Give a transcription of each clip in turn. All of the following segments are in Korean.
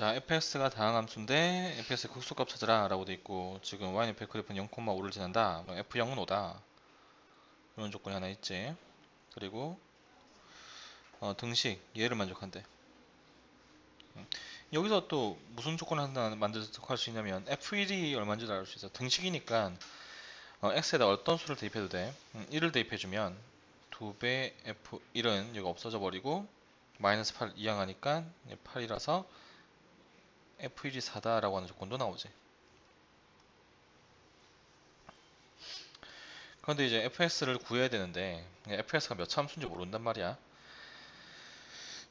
자, fx가 다항 함수인데 fx의 극소값 찾으라 라고 돼 있고 지금 y 옆에 그래프는 0,5를 지난다. 그럼 f0은 5다. 이런 조건이 하나 있지. 그리고 어, 등식 얘를 만족한대. 음. 여기서 또 무슨 조건을 하나 만족할 수 있냐면 f1이 얼마인지 알 수 있어. 등식이니까 어, x에다 어떤 수를 대입해도 돼. 음, 1을 대입해주면 2배 f1은 여기 없어져 버리고 마이너스 8 이항하니까 8이라서 f1이 4다라고 하는 조건도 나오지. 그런데 이제 fs를 구해야 되는데 fs가 몇 참수인지 모른단 말이야.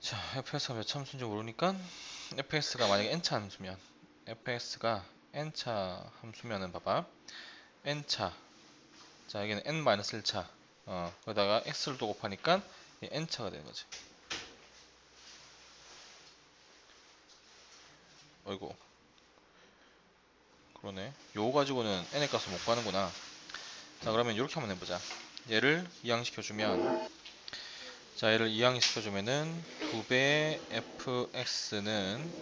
자, fs가 몇 참수인지 모르니까 fs가 만약에 n차 함수면 fs가 n차 함수면은 봐봐. n차 자 여기는 n-1차 어, 거기다가 x를 또 곱하니까 n차가 되는 거지. 어이구 그러네. 요거 가지고는 n의 값을 못 구하는구나. 자 그러면 이렇게 한번 해보자. 얘를 이항시켜주면 자 얘를 이항시켜주면은 2배 fx는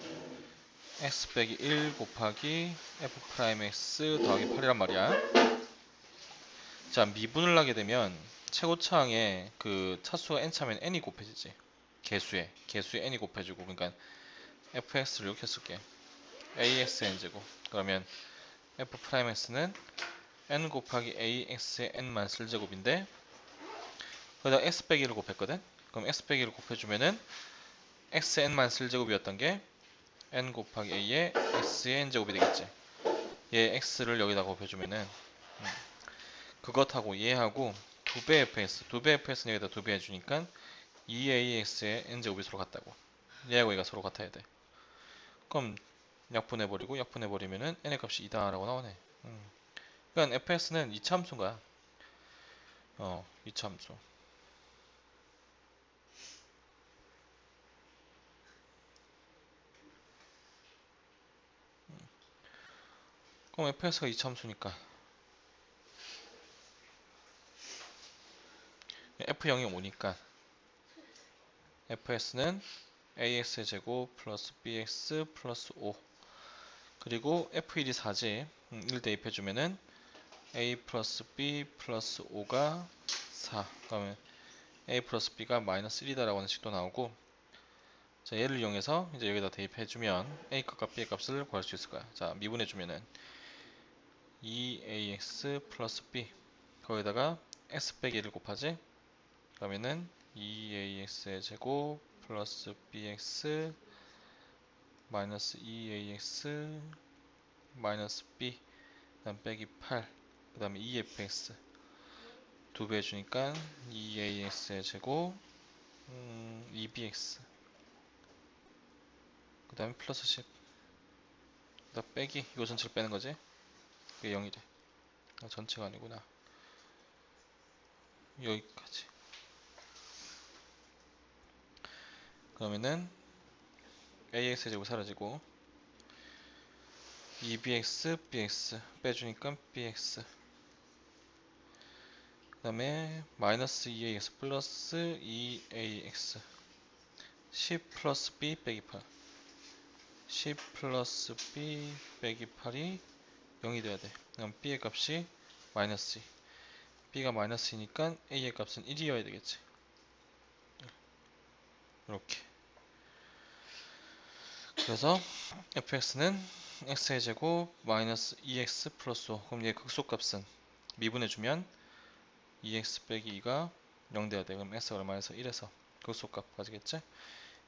x 빼기 1 곱하기 f 프라임 x 더하기 8이란 말이야. 자 미분을 하게 되면 최고차항에 그 차수가 n차면 n이 곱해지지. 개수에. 개수에 n이 곱해지고 그러니까 fx를 이렇게. 쓸게 axn제곱 그러면 f 프라임 x는 n 곱하기 ax의 n만 쓸 제곱인데 거기다 x 빼기를 곱했거든? 그럼 x 빼기를 곱해주면은 x n만 쓸 제곱이었던 게 n 곱하기 a의 x의 n제곱이 되겠지. 얘 x를 여기다 곱해주면은 음, 그것하고 얘하고 2배 fs 2배 fs는 여기다 2배 해주니까 2ax의 n제곱이 서로 같다고. 얘하고 얘가 서로 같아야 돼 그럼 약분해버리고 약분해버리면은 n의 값이 2다 라고 나오네. 음. 그러니까 fs는 2차 함수인 거야 어 2차 함수. 음. 그럼 fs가 2차 함수니까. F0이 5니까. Fs는 ax의 제곱 플러스 bx 플러스 5 그리고 f1이 4지. 1 대입해주면은 a 플러스 b 플러스 5가 4 그러면 a 플러스 b가 마이너스 1이다 라고 하는 식도 나오고 자 얘를 이용해서 이제 여기다 대입해주면 a 값과 b의 값을 구할 수 있을 거야. 자 미분해주면은 2ax 플러스 b. 거기다가 s 빼기 1을 곱하지. 그러면은 2ax의 제곱 플러스 bx 마이너스 2ax 마이너스 b 그 다음 빼기 8 그 다음에 2fx 두 배 해주니까 2ax의 제곱 음, 2bx 그 다음에 플러스 10 그 다음 빼기 이거 전체를 빼는 거지? 이게 0이래 아, 전체가 아니구나. 여기까지 그러면은 ax 제곱 사라지고 2bx, bx 빼주니까 bx 그 다음에 마이너스 2ax 플러스 2ax 10 플러스 b 빼기 8 10 플러스 b 빼기 8이 0이 돼야 돼. 그럼 b의 값이 마이너스 2 b가 마이너스 2니까 a의 값은 1이어야 되겠지 이렇게. 그래서 fx는 x의 제곱 마이너스 2x 플러스 5 그럼 얘 극소값은 미분해주면 2x 빼기 2가 0 돼야 돼. 그럼 x가 얼마에서 1에서 극소값 가지겠지?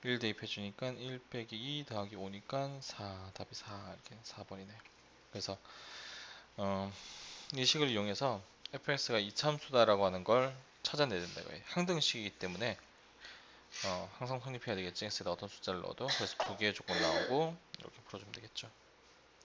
1 대입해주니까 1 빼기 2 더하기 5니까 4 답이 4 이렇게 4번이네. 그래서 어, 이 식을 이용해서 fx가 이참수다라고 하는 걸 찾아내야 된다. 이거예요. 항등식이기 때문에 어, 항상 성립해야 되겠지. x에다 어떤 숫자를 넣어도 그래서 두 개의 조건 나오고 이렇게 풀어주면 되겠죠.